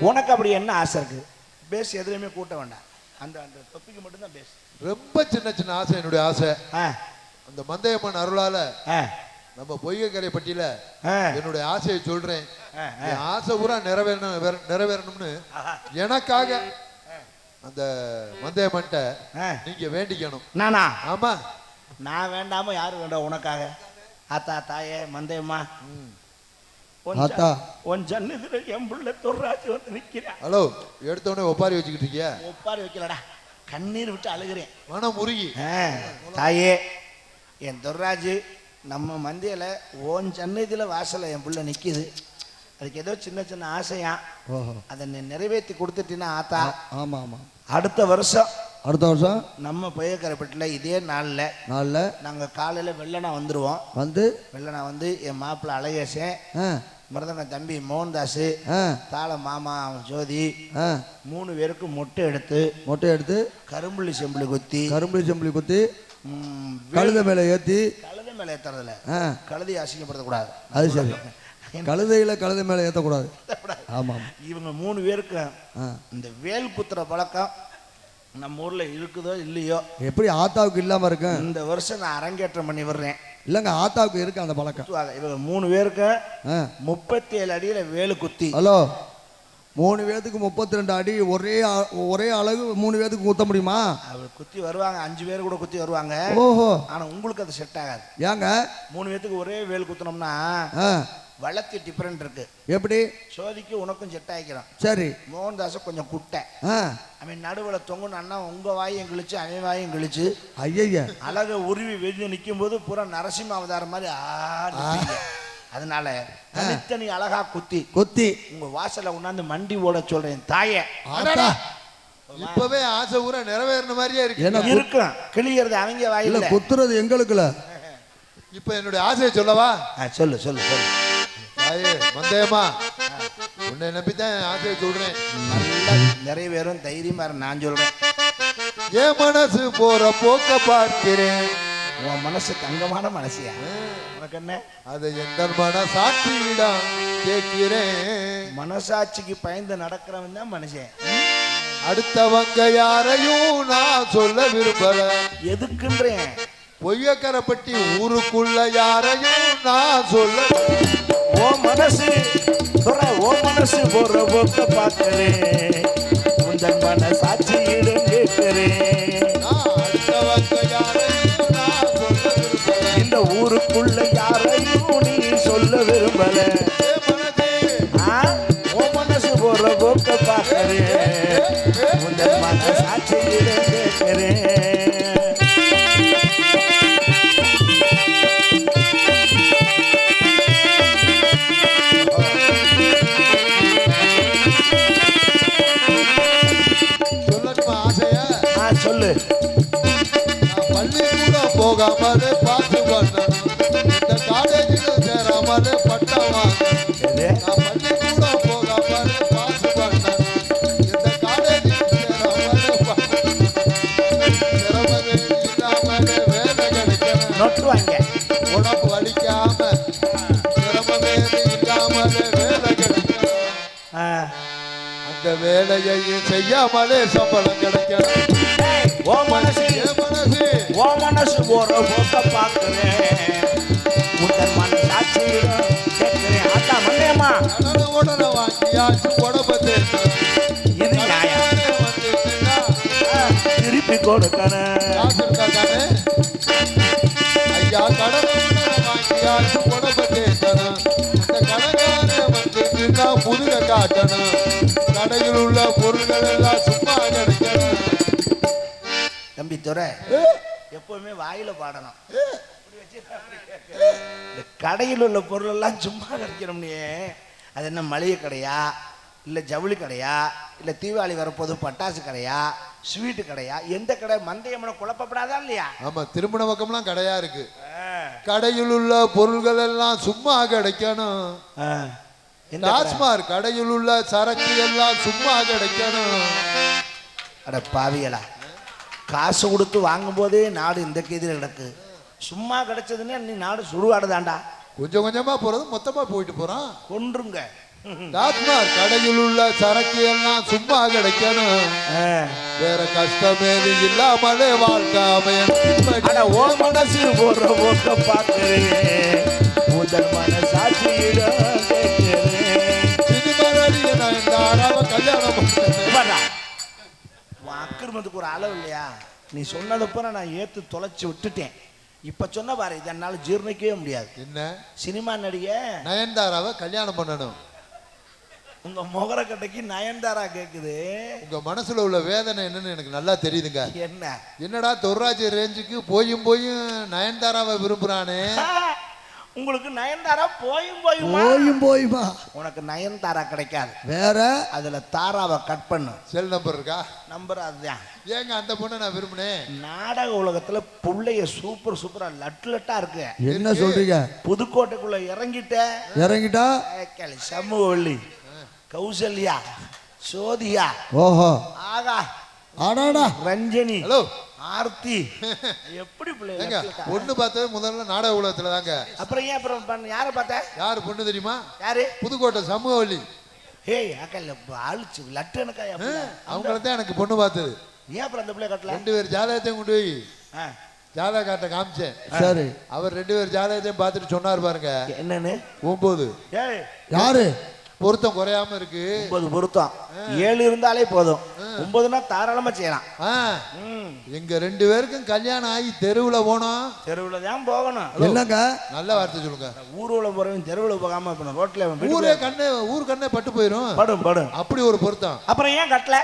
உனக்கு அப்படி என்ன ஆசை இருக்கு? பேஸ் எதுலையுமே கூட்ட வேண்டாம். அந்த அந்த தொப்பிக்கு மட்டும்தான் பேஸ் ரொம்ப சின்ன சின்ன ஆசை என்னுடைய ஆசை. ஆ. அந்த மந்தையம்மன் அருளால ஆ. நம்ம பொய்கைக்கரை பட்டியல ஆ. என்னுடைய ஆசையை சொல்றேன். ஆ, என் ஆசை பூரா நிறைவேறணும் வேற- நிறைவேறணும்னு. எனக்காக அந்த மந்தையம்மன்ட்ட ஆ. நீங்க வேண்டிக்கணும். நானா? ஆமா. நான் வேண்டாம யாரு வேண்டாம் உனக்காக? ஆத்தா தாயே மந்தையம்மா. உன் ஆத்தா. ஜ- உன் ஜன்னதுல என் புள்ள தொர்ராஜ் வந்து நிக்கிறேன் ஹலோ எடுத்த உடனே ஒப்பாரி வச்சுக்கிட்டு இருக்கியா ஒப்பாரி வைக்கலடா. கண்ணீர் விட்டு அழுகிறேன். மனம் முருகி ஆ, தாயே என் துர்ராஜ் நம்ம மந்தியில ஓன் சன்னதியில் வாசல்ல என் புள்ள நிக்குது. அதுக்கு ஏதோ சின்ன சின்ன ஆசையா. ஓஹோ. அதை நீ நிறைவேற்றி கொடுத்துட்டீன்னா ஆத்தா. ஆமா ஆமா. அடுத்த வருஷம் அடுத்த வருஷம்? நம்ம புயக்கரைப்பட்டில் இதே நாளில் நாளில்? நாங்கள் காலையில் வெள்ளனா வந்துடுவோம் வந்து? வெள்ளனா வந்து என் மாப்பிள்ளை அழகேசன் மருதன தம்பி மோகன்தாஸ் தாள மாமா ஜோதி மூணு பேருக்கு மொட்டை எடுத்து மொட்டை எடுத்து கரும்புள்ளி செம்புளி குத்தி கரும்புளி செம்புளி குத்தி கழுத மேலே ஏற்றி கழுதை மேலே ஏற்றுறதில்ல கழுதை அசிங்கப்படுத்தக்கூடாது. அது சரி. கழுதையில் கழுதை மேலே ஏற்றக்கூடாது ஆமாம் இவங்க மூணு பேருக்கு இந்த வேல் குத்துற பழக்கம் நம்ம ஊர்ல இருக்குதோ இல்லையோ எப்படி ஆத்தாவுக்கு இல்லாமல் இருக்கும் இந்த வருஷம் நான் அரங்கேற்றம் பண்ணி வர்றேன் இல்லைங்க ஆத்தாவுக்கு இருக்கு அந்த பழக்கம்? இவங்க மூணு பேருக்கு முப்பத்தி ஏழு அடியில வேலு குத்தி. ஹலோ மூணு பேத்துக்கு முப்பத்தி ரெண்டு அடி ஒரே ஒரே அளவு மூணு பேத்துக்கு குத்த முடியுமா? குத்தி வருவாங்க அஞ்சு பேர் கூட குத்தி வருவாங்க. ஓஹோ. ஆனா உங்களுக்கு அது செட் ஆகாது. ஏங்க? மூணு பேத்துக்கு ஒரே வேல் குத்தினோம்னா வளர்த்தி டிஃப்ரெண்ட் இருக்கு. எப்படி? சோதிக்கு உனக்கும் செட் ஆகிக்கிறோம் சரி. மோகன்தாஸ் கொஞ்சம் குட்டை. ஆ. அவன் நடுவில் தொங்குனா உங்க வாயும் கிழிச்சு அவன் வாயும் கிழிச்சு ஐயய்ய. அழக உருவி வெளியே நிற்கும் போது பூரா நரசிம்ம அவதாரம் மாதிரி ஆடுவீங்க அதனால தனித்தனி அழகா குத்தி கொத்தி. உங்க வாசல்ல உட்காந்து மண்டி ஓட சொல்றேன் தாயே. இப்பவே ஆசை பூரா நிறைவேறின மாதிரியே இருக்கு. என்ன இருக்கும் கிளியறது அவங்க வாயில குத்துறது எங்களுக்குல. இப்ப என்னுடைய ஆசையை சொல்லவா? ஆ, சொல்லு சொல்லு சொல்லு. தாயே மந்தையம்மா உன்னை நம்பித்தான் என் ஆசையை சொல்றேன். நல்லா நிறைவேறும் தைரியமா நான் சொல்றேன். என் மனசு போற போக்க பார்க்கிறேன். உன் மனசு தங்கமான மனசியா? உனக்கு என்ன? அதை எந்த மன சாட்சியிடம் கேட்கிறேன். மனசாட்சிக்கு பயந்து நடக்கிறவன் தான் மனுஷன். அடுத்தவங்க யாரையும் நான் சொல்ல விரும்பல. எதுக்குன்றேன்? பொய்யக்கரைப்பட்டி ஊருக்குள்ள யாரையும் நான் சொல்ல ஓ மனசு சொல்ற ஓ மனசு போற போக்க பார்க்கிறேன் உந்தன் கேட்கிறேன் நான் சொல்ல விரும்பல இந்த ஊருக்குள்ள யாரையும் நீ சொல்ல விரும்பல என் மனசே போற போக்க பார்க்கிறேன் உந்தன் மனசாட்சியிடம் கேட்கிறேன் சொல்லு. நான் பள்ளிக்கூடம் போகாமலே பாட்டு பண்ணணும் இந்த காலேஜில் சேராமலே பட்டம்? நான் பள்ளிக்கூடம் போகாமலே பாட்டு பண்ணணும் இந்த காலேஜில் சேராமலே திறமவே இல்லாமலே வேலை உடம்பு வலிக்காம இல்லாமலே வேலை. அந்த வேலையை செய்யாமலே சம்பளம் கிடைக்கணும் போற போக்க பார்க்கிறேன் உந்தன் மனசாட்சியிடம் கேட்கிறேன் ஆத்தா மண்டையம்மா உடனே வாங்கியாச்சு உடம்ப இது நியாயம் திருப்பி கொடுக்கணும் காசு இருக்கா தானே? ஐயா கடனை வாங்கியாச்சு தேய்க்கணும். முதுக காட்டணும் கடையில் உள்ள பொருள்கள் எல்லாம் சும்மா கிடைக்கணும் தம்பி துறை எப்பவுமே வாயில பாடணும். இந்த கடையில் உள்ள பொருள் எல்லாம் சும்மா கிடைக்கணும்னே. அது என்ன மளிகை கடையா? இல்லை ஜவுளி கடையா? இல்லை தீபாவளி வரப்போது பட்டாசு கடையா? ஸ்வீட்டு கடையா? எந்த கடை? மந்தையம்மனை குழப்பப்படாதா இல்லையா? ஆமா திருமண பக்கம்லாம் கடையா இருக்கு. கடையில் உள்ள பொருள்கள் எல்லாம் சும்மா கிடைக்கணும்? டாஸ்மார் கடையில் உள்ள சரக்கு எல்லாம் சும்மா கிடைக்கணும். அட பாவிகளா. காசு கொடுத்து வாங்கும்போதே நாடு இந்த கீதியில் கிடக்கு. சும்மா கிடைச்சதுன்னா நீ நாடு சுடுகாடுதான்டா கொஞ்சம் கொஞ்சமா போறது மொத்தமா போயிட்டு போறான். கொன்றுங்க. டாஸ்மாக் கடையில் உள்ள சரக்கு எல்லாம் சும்மா கிடைக்கணும். வேற கஷ்டமேது இல்லாமலே வாழ்க்கை ஓ மனசு போடுற போக்க பாக்குறேன் முதல் மனசாட்சியிடம் கேட்கிறேன். சினிமரடிய நயன்தாராவ கல்யாணம் பண்ணேன். இவர்டா. அக்கிரமத்துக்கு ஒரு அளவு இல்லையா? நீ சொன்னதப்ப நான் ஏத்து தொலைச்சு விட்டுட்டேன். இப்ப சொன்ன பாரு இதை என்னால ஜீர்ணிக்கவே முடியாது. என்ன? சினிமா நடிகை. நயன்தாராவை கல்யாணம் பண்ணணும். உங்க முகரக்கட்டைக்கு நயன்தாரா கேக்குது. உங்க மனசுல உள்ள வேதனை என்னன்னு எனக்கு நல்லா தெரியுதுங்க. என்ன? என்னடா தொர்ராஜ் ரேஞ்சுக்கு போயும் போயும் நயன்தாராவை விரும்புறானே? உங்களுக்கு நயன்தாரா போயும் போயுமா? போயும் போயுமா? உனக்கு நயன்தாரா கிடைக்காது. வேற? அதுல தாராவை கட் பண்ணு. செல் நம்பர் இருக்கா? நம்பர் அதுதான். ஏங்க அந்த பொண்ணை நான் விரும்பினேன் நாடக உலகத்துல புள்ளைய சூப்பர் சூப்பரா லட்டு லட்டா இருக்கு. என்ன சொல்றீங்க? புதுக்கோட்டைக்குள்ள இறங்கிட்ட. இறங்கிட்டா? சமூகவள்ளி கௌசல்யா. சோதியா. ஓஹோ. ஆகா. ஆடாடா ரஞ்சனி. ஹலோ. ஆர்த்தி. எப்படி பிள்ளை ஏங்க லட்டு லட்டா? பொண்ணு பார்த்தது முதல்ல நாடக உலகத்துல தாங்க. அப்புறம் ஏன் அப்புறம் பண்ண யாரை பார்த்த? யாரு பொண்ணு தெரியுமா? யாரு? புதுக்கோட்டை சமூகவல்லி ஏய் அக்கா ஆளுச்சு லட்டு எனக்கா அவங்க அவங்கள தான் எனக்கு பொண்ணு பார்த்தது. ஏன் அப்புறம் அந்த பிள்ளை கட்டல? ரெண்டு பேர் ஜாதகத்தையும் கொண்டு போய் ஜாதக காட்ட காமிச்சேன். சரி. அவர் ரெண்டு பேர் ஜாதகத்தையும் பார்த்துட்டு சொன்னார் பாருங்க. என்னன்னு? ஒன்பது ஏய். யாரு? பொருத்தம் குறையாம இருக்கு. ஒன்பது பொருத்தம். ஏழு இருந்தாலே போதும். ஒன்பதுனா தாராளமா செய்யலாம். எங்க ரெண்டு பேருக்கும் கல்யாணம் ஆகி தெருவுல போனோம். தெருவில் தான் போகணும். என்னங்க? நல்ல வார்த்தை சொல்லுங்க. ஊர்வலம் போறவன் தெருவில் போகாம இப்போ ரோட்ல ஊரே கண்ணே ஊர் கண்ணே பட்டு போயிரும். படும் படும். அப்படி ஒரு பொருத்தம். அப்புறம் ஏன் கட்டல?